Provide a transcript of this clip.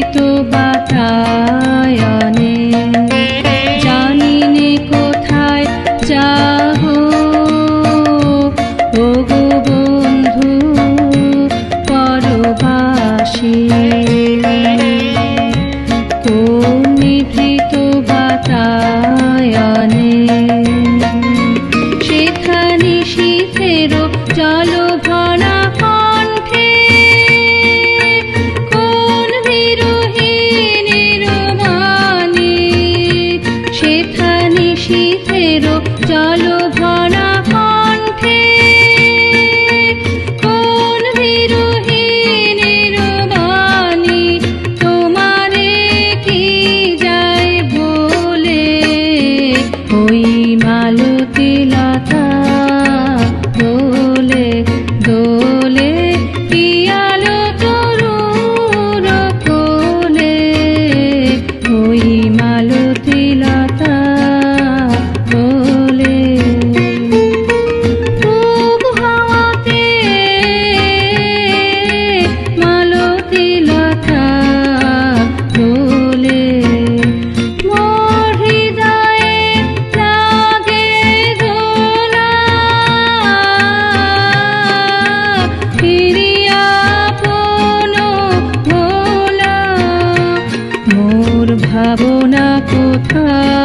নিভৃত বাতায়নে জানি কোথায় যাব। ও গো বন্ধু পরবাসী। সেখানে শীতের জল ভরা কণ্ঠে কোন বিরোহিণীর বাণী তোমারে কি যায় বলে? ওই যাব না কোথাও